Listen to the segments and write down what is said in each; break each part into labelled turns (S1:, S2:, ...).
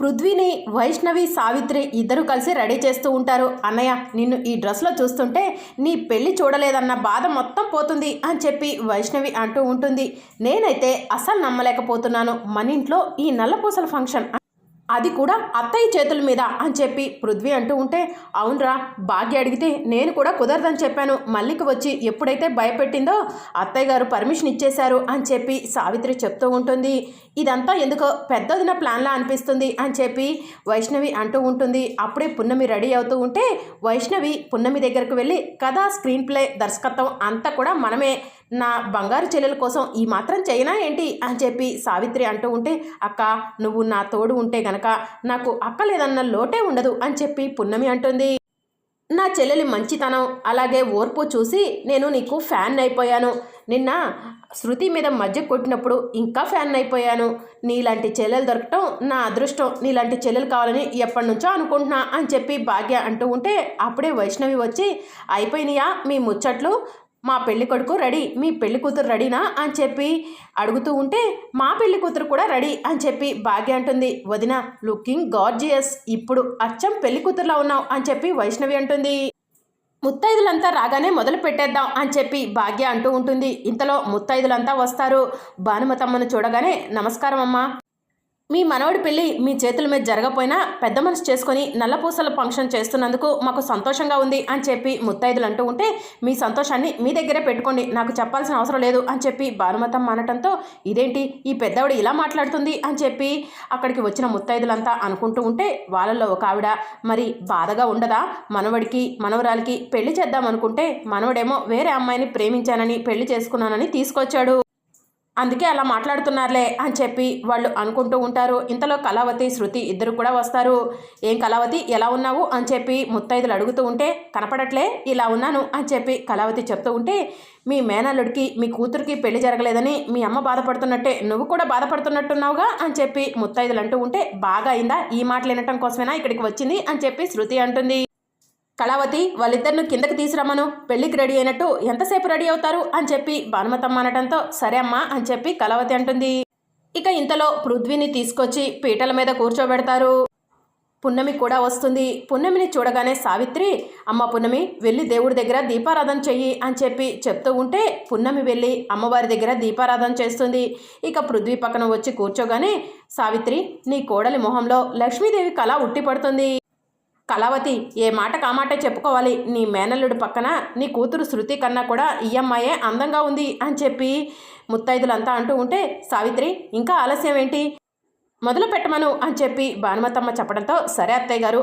S1: పృథ్వీని వైష్ణవి సావిత్రి ఇద్దరు కలిసి రెడీ చేస్తూ ఉంటారు. అన్నయ్య నిన్ను ఈ డ్రెస్లో చూస్తుంటే నీ పెళ్ళి చూడలేదన్న బాధ మొత్తం పోతుంది అని చెప్పి వైష్ణవి అంటూ ఉంటుంది. నేనైతే అసలు నమ్మలేకపోతున్నాను. మన ఇంట్లో ఈ నల్లపూసల ఫంక్షన్ అది కూడా అత్తయ్య చేతుల మీద అని చెప్పి పృథ్వీ అంటూ ఉంటే అవునరా భాగ్య అడిగితే నేను కూడా కుదరదని చెప్పాను. మల్లిక వచ్చి ఎప్పుడైతే భయపెట్టిందో అత్తయ్య గారు పర్మిషన్ ఇచ్చేశారు అని చెప్పి సావిత్రి చెప్తూ ఉంటుంది. ఇదంతా ఎందుకో పెద్దదిన ప్లాన్లా అనిపిస్తుంది అని చెప్పి వైష్ణవి అంటూ ఉంటుంది. అప్పుడే పున్నమి రెడీ అవుతూ ఉంటే వైష్ణవి పున్నమి దగ్గరకు వెళ్ళి కథ స్క్రీన్ ప్లే దర్శకత్వం అంతా కూడా మనమే నా బంగారు చెల్లెల కోసం ఈ మాత్రం చేయనా ఏంటి? అని చెప్పి సావిత్రి అంటూ ఉంటే అక్క నువ్వు నా తోడు ఉంటే గనక నాకు అక్క లేదన్న లోటే ఉండదు అని చెప్పి పున్నమి అంటుంది. నా చెల్లెలి మంచితనం అలాగే ఓర్పు చూసి నేను నీకు ఫ్యాన్ అయిపోయాను. నిన్న శృతి మీద మధ్య కొట్టినప్పుడు ఇంకా ఫ్యాన్ అయిపోయాను. నీలాంటి చెల్లెలు దొరకటం నా అదృష్టం. నీలాంటి చెల్లెలు కావాలని ఎప్పటి నుంచో అనుకుంటున్నా అని చెప్పి భాగ్య అంటూ ఉంటే అప్పుడే వైష్ణవి వచ్చి అయిపోయినాయా మీ ముచ్చట్లు? మా పెళ్ళి కొడుకు రెడీ మీ పెళ్ళి కూతురు రెడీనా అని చెప్పి అడుగుతూ ఉంటే మా పెళ్ళి కూతురు కూడా రెడీ అని చెప్పి భాగ్య అంటుంది. వదిన లుకింగ్ గార్జియస్ ఇప్పుడు అచ్చం పెళ్ళి కూతురులా ఉన్నావు అని చెప్పి వైష్ణవి అంటుంది. ముత్తైదులంతా రాగానే మొదలు పెట్టేద్దాం అని చెప్పి భాగ్య అంటూ ఉంటుంది. ఇంతలో ముత్తైదులంతా వస్తారు. భానుమతమ్మను చూడగానే నమస్కారం అమ్మా మీ మనవడి పెళ్ళి మీ చేతుల మీద జరగపోయినా పెద్ద మనసు చేసుకొని నల్లపూసల ఫంక్షన్ చేస్తున్నందుకు మాకు సంతోషంగా ఉంది అని చెప్పి ముత్తైదులు అంటూ ఉంటే మీ సంతోషాన్ని మీ దగ్గరే పెట్టుకోండి నాకు చెప్పాల్సిన అవసరం లేదు అని చెప్పి భానుమతం అనటంతో ఇదేంటి? ఈ పెద్దవిడ ఇలా మాట్లాడుతుంది? అని చెప్పి అక్కడికి వచ్చిన ముత్తైదులంతా అనుకుంటూ ఉంటే వాళ్ళల్లో ఒక ఆవిడ మరి బాధగా ఉండదా? మనవడికి మనవరాలికి పెళ్ళి చేద్దాం అనుకుంటే మనవడేమో వేరే అమ్మాయిని ప్రేమించానని పెళ్ళి చేసుకున్నానని తీసుకొచ్చాడు. అందుకే అలా మాట్లాడుతున్నారులే అని చెప్పి వాళ్ళు అనుకుంటూ ఉంటారు. ఇంతలో కళావతి శృతి ఇద్దరు కూడా వస్తారు. ఏం కళావతి ఎలా ఉన్నావు? అని చెప్పి ముత్తైదులు అడుగుతూ ఉంటే కనపడట్లే ఇలా ఉన్నాను అని చెప్పి కళావతి చెప్తూ ఉంటే మీ మేనల్లుడికి మీ కూతురికి పెళ్ళి జరగలేదని మీ అమ్మ బాధపడుతున్నట్టే నువ్వు కూడా బాధపడుతున్నట్టున్నావుగా? అని చెప్పి ముత్తైదులు అంటూ ఉంటే బాగా అయిందా? ఈ మాటలు వినటం కోసమేనా ఇక్కడికి వచ్చింది? అని చెప్పి శృతి అంటుంది. కళావతి వాళ్ళిద్దరిని కిందకి తీసుకురమ్మను పెళ్ళికి రెడీ అయినట్టు ఎంతసేపు రెడీ అవుతారు అని చెప్పి భానుమతమ్మ అనటంతో సరే అమ్మా అని చెప్పి కళావతి అంటుంది. ఇక ఇంతలో పృథ్వీని తీసుకొచ్చి పీటల మీద కూర్చోబెడతారు. పున్నమి కూడా వస్తుంది. పున్నమిని చూడగానే సావిత్రి అమ్మ పున్నమి వెళ్ళి దేవుడి దగ్గర దీపారాధన చెయ్యి అని చెప్పి చెప్తూ ఉంటే పున్నమి వెళ్ళి అమ్మవారి దగ్గర దీపారాధన చేస్తుంది. ఇక పృథ్వీ పక్కన వచ్చి కూర్చోగానే సావిత్రి నీ కోడలి మొహంలో లక్ష్మీదేవి కళ ఉట్టిపడుతుంది. కళావతి ఏ మాట కామాట చెప్పుకోవాలి. నీ మేనల్లుడు పక్కన నీ కూతురు శృతి కన్నా కూడా ఈ అమ్మాయే అందంగా ఉంది అని చెప్పి ముత్తైదులంతా అంటూ ఉంటే సావిత్రి ఇంకా ఆలస్యం ఏంటి? మొదలు పెట్టమను అని చెప్పి భానుమతమ్మ చెప్పడంతో సరే అత్తయ్య గారు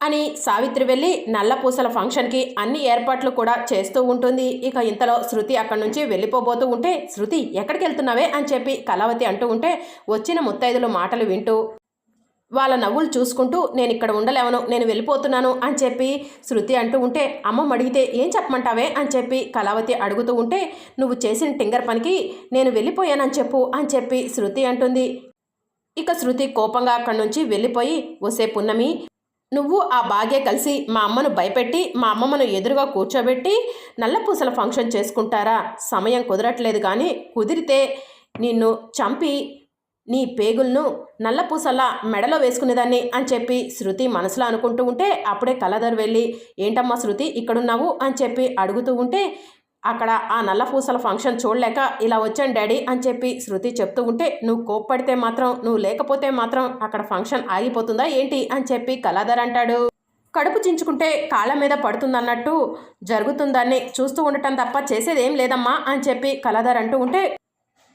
S1: అని సావిత్రి వెళ్ళి నల్లపూసల ఫంక్షన్కి అన్ని ఏర్పాట్లు కూడా చేస్తూ ఉంటుంది. ఇక ఇంతలో శృతి అక్కడి నుంచి వెళ్ళిపోబోతూ ఉంటే శృతి ఎక్కడికి వెళ్తున్నావే అని చెప్పి కళావతి అంటూ ఉంటే వచ్చిన ముత్తైదులు మాటలు వింటూ వాళ్ళ నవ్వులు చూసుకుంటూ నేను ఇక్కడ ఉండలేవను నేను వెళ్ళిపోతున్నాను అని చెప్పి శృతి అంటూ ఉంటే అమ్మమ్మ అడిగితే ఏం చెప్పమంటావే? అని చెప్పి కళావతి అడుగుతూ ఉంటే నువ్వు చేసిన టింగర్ పనికి నేను వెళ్ళిపోయానని చెప్పు అని చెప్పి శృతి అంటుంది. ఇక శృతి కోపంగా అక్కడి నుంచి వెళ్ళిపోయి వసే పున్నమి నువ్వు ఆ బాగే కలిసి మా అమ్మను భయపెట్టి మా అమ్మమ్మను ఎదురుగా కూర్చోబెట్టి నల్లపూసల ఫంక్షన్ చేసుకుంటారా? సమయం కుదరట్లేదు కానీ కుదిరితే నిన్ను చంపి నీ పేగులను నల్లపూసల్లా మెడలో వేసుకునేదాన్ని అని చెప్పి శృతి మనసులో అనుకుంటూ ఉంటే అప్పుడే కలదర్ వెళ్ళి ఏంటమ్మా శృతి ఇక్కడున్నావు? అని చెప్పి అడుగుతూ ఉంటే అక్కడ ఆ నల్లపూసల ఫంక్షన్ చూడలేక ఇలా వచ్చాను డాడీ అని చెప్పి శృతి చెప్తూ ఉంటే నువ్వు కోప్పడితే మాత్రం నువ్వు లేకపోతే మాత్రం అక్కడ ఫంక్షన్ ఆగిపోతుందా ఏంటి? అని చెప్పి కళాధర్ అంటాడు. కడుపు చించుకుంటే కాళ్ళ మీద పడుతుందన్నట్టు జరుగుతుందాన్ని చూస్తూ ఉండటం తప్ప చేసేదేం లేదమ్మా అని చెప్పి కళాధర్ అంటూ ఉంటే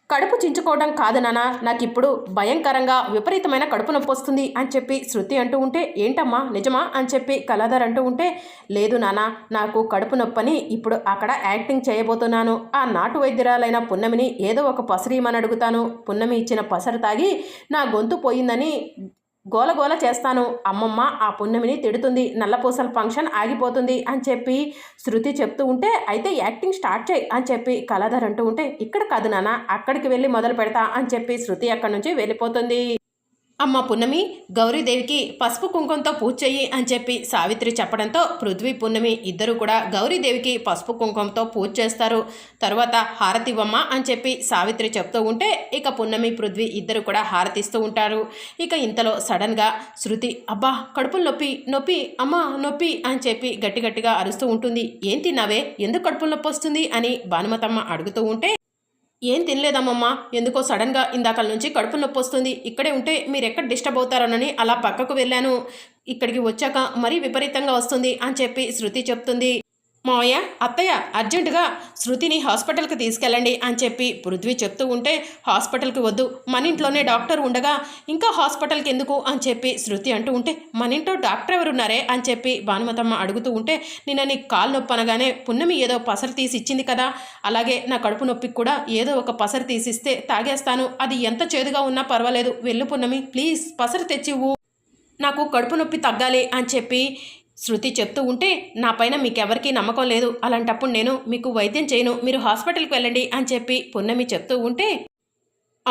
S1: కడుపు చించుకోవడం కాదు నాన్న నాకు ఇప్పుడు భయంకరంగా విపరీతమైన కడుపు నొప్పి వస్తుంది అని చెప్పి శృతి అంటూ ఉంటే ఏంటమ్మా నిజమా? అని చెప్పి కళాధర్ అంటూ ఉంటే లేదు నాన్న నాకు కడుపు నొప్పని ఇప్పుడు అక్కడ యాక్టింగ్ చేయబోతున్నాను. ఆ నాటు వైద్యురాలైన పున్నమిని ఏదో ఒక పసరీమని అడుగుతాను. పున్నమి ఇచ్చిన పసరు తాగి నా గొంతు పోయిందని గోలగోల చేస్తాను. అమ్మమ్మ ఆ పున్నమిని తిడుతుంది. నల్లపూసల ఫంక్షన్ ఆగిపోతుంది అని చెప్పి శృతి చెప్తూ ఉంటే అయితే యాక్టింగ్ స్టార్ట్ చేయి అని చెప్పి కళాధర్ అంటూ ఉంటే ఇక్కడ కాదు నాన్న అక్కడికి వెళ్ళి మొదలు పెడతా అని చెప్పి శృతి అక్కడి నుంచి వెళ్ళిపోతుంది. అమ్మ పున్నమి గౌరీదేవికి పసుపు కుంకుమతో పూజ చెయ్యి అని చెప్పి సావిత్రి చెప్పడంతో పృథ్వీ పున్నమి ఇద్దరు కూడా గౌరీదేవికి పసుపు కుంకుమతో పూజ చేస్తారు. తర్వాత హారతివ్వమ్మ అని చెప్పి సావిత్రి చెప్తూ ఉంటే ఇక పున్నమి పృథ్వీ ఇద్దరు కూడా హారతిస్తూ ఉంటారు. ఇక ఇంతలో సడన్గా శృతి అబ్బా కడుపులు నొప్పి నొప్పి అమ్మ నొప్పి అని చెప్పి గట్టి గట్టిగా అరుస్తూ ఉంటుంది. ఏంటి నవే ఎందుకు కడుపులు నొప్పి వస్తుంది? అని భానుమతమ్మ అడుగుతూ ఉంటే ఏం తినలేదమ్మమ్మా. ఎందుకో సడన్గా ఇందాకల నుంచి కడుపు నొప్పి వస్తుంది ఇక్కడే ఉంటే మీరు ఎక్కడ డిస్టర్బ్ అవుతారోనని అలా పక్కకు వెళ్ళాను. ఇక్కడికి వచ్చాక మరీ విపరీతంగా వస్తుంది అని చెప్పి శృతి చెప్తుంది. మావయ్య అత్తయ్య అర్జెంటుగా శృతిని హాస్పిటల్కి తీసుకెళ్ళండి అని చెప్పి పృథ్వీ చెప్తూ ఉంటే హాస్పిటల్కి వద్దు మన ఇంట్లోనే డాక్టర్ ఉండగా ఇంకా హాస్పిటల్కి ఎందుకు? అని చెప్పి శృతి అంటూ ఉంటే మన ఇంట్లో డాక్టర్ ఎవరు ఉన్నారే అని చెప్పి భానుమతమ్మ అడుగుతూ ఉంటే నిన్న నీకు కాలు నొప్పి అనగానే పున్నమి ఏదో పసరు తీసి ఇచ్చింది కదా అలాగే నా కడుపు నొప్పికి కూడా ఏదో ఒక పసరు తీసిస్తే తాగేస్తాను అది ఎంత చేదుగా ఉన్నా పర్వాలేదు వెళ్ళు పున్నమి ప్లీజ్ పసరు తెచ్చివు నాకు కడుపు నొప్పి తగ్గాలి అని చెప్పి శృతి చెప్తూ ఉంటే నా పైన మీకెవరికీ నమ్మకం లేదు. అలాంటప్పుడు నేను మీకు వైద్యం చేయను. మీరు హాస్పిటల్కి వెళ్ళండి అని చెప్పి పున్నమి చెప్తూ ఉంటే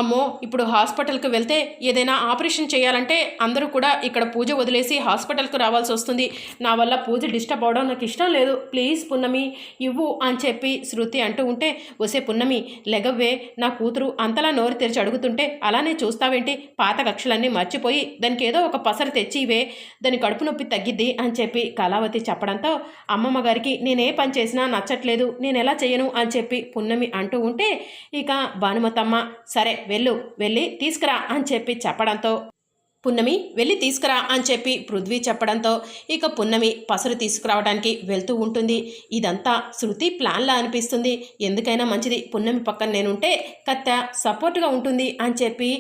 S1: అమ్మో ఇప్పుడు హాస్పిటల్కి వెళ్తే ఏదైనా ఆపరేషన్ చేయాలంటే అందరూ కూడా ఇక్కడ పూజ వదిలేసి హాస్పిటల్కి రావాల్సి వస్తుంది. నా వల్ల పూజ డిస్టర్బ్ అవడం నాకు ఇష్టం లేదు. ప్లీజ్ పున్నమి ఇవ్వు అని చెప్పి శృతి అంటూ ఉంటే వసే పున్నమి లెగవ్వే నా కూతురు అంతలా నోరు తెరిచి అడుగుతుంటే అలానే చూస్తావేంటి? పాత కక్షలన్నీ మర్చిపోయి దానికి ఏదో ఒక పసరు తెచ్చి ఇవే దాని కడుపు నొప్పి తగ్గిద్ది అని చెప్పి కళావతి చెప్పడంతో అమ్మమ్మ గారికి నేనే పని చేసినా నచ్చట్లేదు నేను ఎలా చేయను అని చెప్పి పున్నమి అంటూ ఉంటే ఇక భానుమతమ్మ సరే వెళ్ళు వెళ్ళి తీసుకురా అని చెప్పి చెప్పడంతో పున్నమి వెళ్ళి తీసుకురా అని చెప్పి పృథ్వీ చెప్పడంతో ఇక పున్నమి పసరు తీసుకురావడానికి వెళ్తూ ఉంటుంది. ఇదంతా శృతి ప్లాన్లా అనిపిస్తుంది. ఎందుకైనా మంచిది. పున్నమి పక్కన నేనుంటే కత్త సపోర్ట్గా ఉంటుంది అని చెప్పి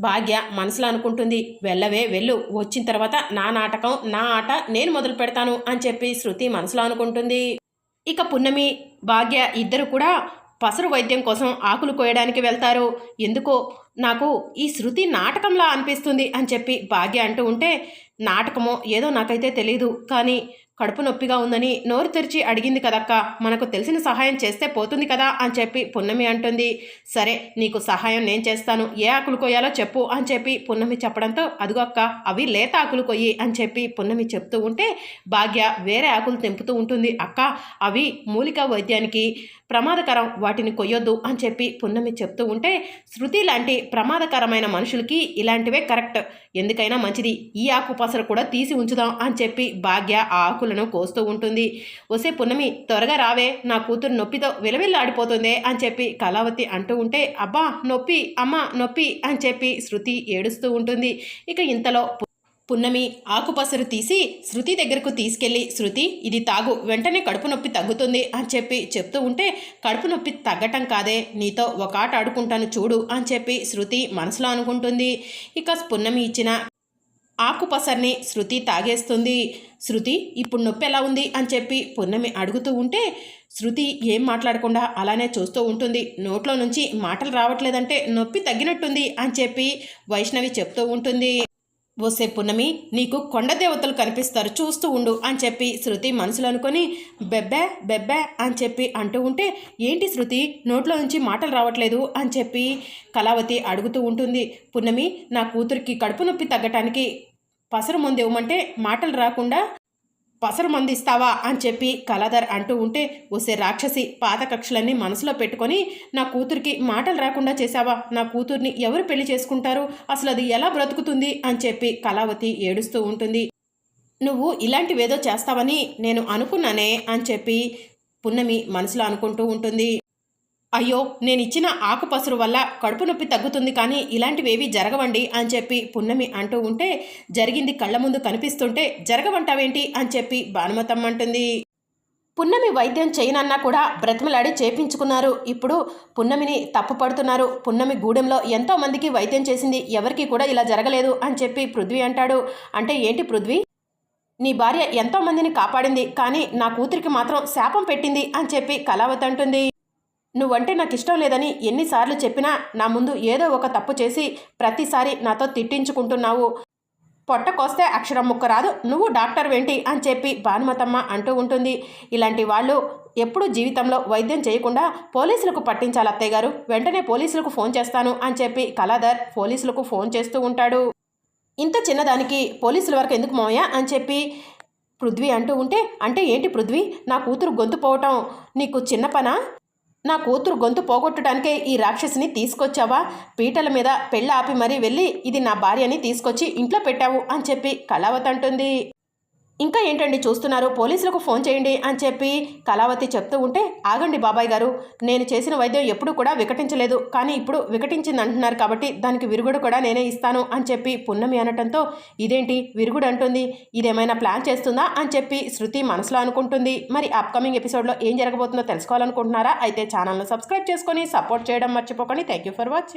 S1: భాగ్య మనసులో అనుకుంటుంది. వెళ్ళవే వెళ్ళు. వచ్చిన తర్వాత నా నాటకం నా ఆట నేను మొదలు పెడతాను అని చెప్పి శృతి మనసులో అనుకుంటుంది. ఇక పున్నమి భాగ్య ఇద్దరు కూడా పసరు వైద్యం కోసం ఆకులు కోయడానికి వెళ్తారు. ఎందుకో నాకు ఈ శృతి నాటకంలా అనిపిస్తుంది అని చెప్పి భాగ్య అంటూ ఉంటే నాటకమో ఏదో నాకైతే తెలియదు కానీ కడుపు నొప్పిగా ఉందని నోరు తెరిచి అడిగింది కదక్క. మనకు తెలిసిన సహాయం చేస్తే పోతుంది కదా అని చెప్పి పున్నమి అంటుంది. సరే నీకు సహాయం నేను చేస్తాను. ఏ ఆకులు కొయ్యాలో చెప్పు అని చెప్పి పున్నమి చెప్పడంతో అదిగో అక్క అవి లేత ఆకులు కొయ్యి అని చెప్పి పున్నమి చెప్తూ ఉంటే భాగ్య వేరే ఆకులు తెంపుతూ ఉంటుంది. అక్క అవి మూలిక వైద్యానికి ప్రమాదకరం వాటిని కొయ్యొద్దు అని చెప్పి పున్నమి చెప్తూ ఉంటే శృతి లాంటి ప్రమాదకరమైన మనుషులకి ఇలాంటివే కరెక్ట్. ఎందుకైనా మంచిది. ఈ ఆకు పసరు కూడా తీసి ఉంచుదాం అని చెప్పి భాగ్య ఆ ఆకులను కోస్తూ ఉంటుంది. వసే పున్నమి త్వరగా రావే. నా కూతురు నొప్పితో విలవిల్లాడిపోతుందే అని చెప్పి కళావతి అంటూ ఉంటే అబ్బా నొప్పి అమ్మ నొప్పి అని చెప్పి శృతి ఏడుస్తూ ఉంటుంది. ఇక ఇంతలో పున్నమి ఆకుపసరు తీసి శృతి దగ్గరకు తీసుకెళ్ళి శృతి ఇది తాగు. వెంటనే కడుపు నొప్పి తగ్గుతుంది అని చెప్పి చెప్తూ ఉంటే కడుపు నొప్పి తగ్గటం కాదే. నీతో ఒక ఆట ఆడుకుంటాను చూడు అని చెప్పి శృతి మనసులో అనుకుంటుంది. ఇక పున్నమి ఇచ్చిన ఆకుపసర్ని శృతి తాగేస్తుంది. శృతి ఇప్పుడు నొప్పి ఎలా ఉంది? అని చెప్పి పున్నమి అడుగుతూ ఉంటే శృతి ఏం మాట్లాడకుండా అలానే చూస్తూ ఉంటుంది. నోట్లో నుంచి మాటలు రావట్లేదంటే నొప్పి తగ్గినట్టుంది అని చెప్పి వైష్ణవి చెప్తూ ఉంటుంది. ఓసే పున్నమి నీకు కొండ దేవతలు కనిపిస్తారు చూస్తూ ఉండు అని చెప్పి శృతి మనసులో అనుకొని బెబ్బే బెబ్బే అని చెప్పి అంటూ ఉంటే ఏంటి శృతి నోట్లో నుంచి మాటలు రావట్లేదు అని చెప్పి కళావతి అడుగుతూ ఉంటుంది. పున్నమి నా కూతురికి కడుపు నొప్పి తగ్గటానికి పసరు మందు ఇవ్వమంటే మాటలు రాకుండా పసరు మందిస్తావా అని చెప్పి కళాధర్ అంటూ ఉంటే వసే రాక్షసి పాత కక్షలన్నీ మనసులో పెట్టుకొని నా కూతురికి మాటలు రాకుండా చేశావా? నా కూతుర్ని ఎవరు పెళ్ళి చేసుకుంటారు? అసలు అది ఎలా బ్రతుకుతుంది? అని చెప్పి కళావతి ఏడుస్తూ ఉంటుంది. నువ్వు ఇలాంటివేదో చేస్తావని నేను అనుకున్నానే అని చెప్పి పున్నమి మనసులో అనుకుంటూ ఉంటుంది. అయ్యో నేను ఇచ్చిన ఆకుపసరు వల్ల కడుపు నొప్పి తగ్గుతుంది కానీ ఇలాంటివేవి జరగవండి అని చెప్పి పున్నమి అంటూ ఉంటే జరిగింది కళ్ళ ముందు కనిపిస్తుంటే జరగవంటావేంటి అని చెప్పి భానుమతమ్మ అంటుంది. పున్నమి వైద్యం చేయనన్నా కూడా బ్రతిమలాడి చేపించుకున్నారు. ఇప్పుడు పున్నమిని తప్పుపడుతున్నారు పున్నమి గూడెంలో ఎంతో మందికి వైద్యం చేసింది. ఎవరికి కూడా ఇలా జరగలేదు అని చెప్పి పృథ్వీ అంటాడు. అంటే ఏంటి పృథ్వీ? నీ భార్య ఎంతో మందిని కాపాడింది కానీ నా కూతురికి మాత్రం శాపం పెట్టింది అని చెప్పి కళావతి అంటుంది. నువ్వంటే నాకు ఇష్టం లేదని ఎన్నిసార్లు చెప్పినా నా ముందు ఏదో ఒక తప్పు చేసి ప్రతిసారి నాతో తిట్టించుకుంటున్నావు. పొట్టకొస్తే అక్షరం ముక్క రాదు నువ్వు డాక్టర్ ఏంటి అని చెప్పి భానుమతమ్మ అంటూ ఉంటుంది. ఇలాంటి వాళ్ళు ఎప్పుడూ జీవితంలో వైద్యం చేయకుండా పోలీసులకు పట్టించాలి అత్తయ్య గారు. వెంటనే పోలీసులకు ఫోన్ చేస్తాను అని చెప్పి కళాధర్ పోలీసులకు ఫోన్ చేస్తూ ఉంటాడు. ఇంత చిన్నదానికి పోలీసుల వరకు ఎందుకు మోయా అని చెప్పి పృథ్వీ అంటూ ఉంటే అంటే ఏంటి పృథ్వీ? నా కూతురు గొంతు పోవటం నీకు చిన్న పనా? నా కూతురు గొంతు పోగొట్టడానికే ఈ రాక్షసిని తీసుకొచ్చావా? పీటల మీద పెళ్ళి ఆపి మరీ వెళ్ళి ఇది నా భార్యని తీసుకొచ్చి ఇంట్లో పెట్టావు అని చెప్పి కళావతి అంటుంది ఇంకా ఏంటండి చూస్తున్నారు? పోలీసులకు ఫోన్ చేయండి అని చెప్పి కళావతి చెప్తూ ఉంటే ఆగండి బాబాయ్ గారు నేను చేసిన వైద్యం ఎప్పుడు కూడా వికటించలేదు. కానీ ఇప్పుడు వికటించింది అంటున్నారు కాబట్టి దానికి విరుగుడు కూడా నేనే ఇస్తాను అని చెప్పి పున్నమి అనటంతో ఇదేంటి విరుగుడు అంటుంది? ఇదేమైనా ప్లాన్ చేస్తుందా? అని చెప్పి శృతి మనసులో అనుకుంటుంది. మరి అప్కమింగ్ ఎపిసోడ్లో ఏం జరగబోతుందో తెలుసుకోవాలనుకుంటున్నారా? అయితే ఛానల్ను సబ్స్క్రైబ్ చేసుకొని సపోర్ట్ చేయడం మర్చిపోకండి. Thank you for watching.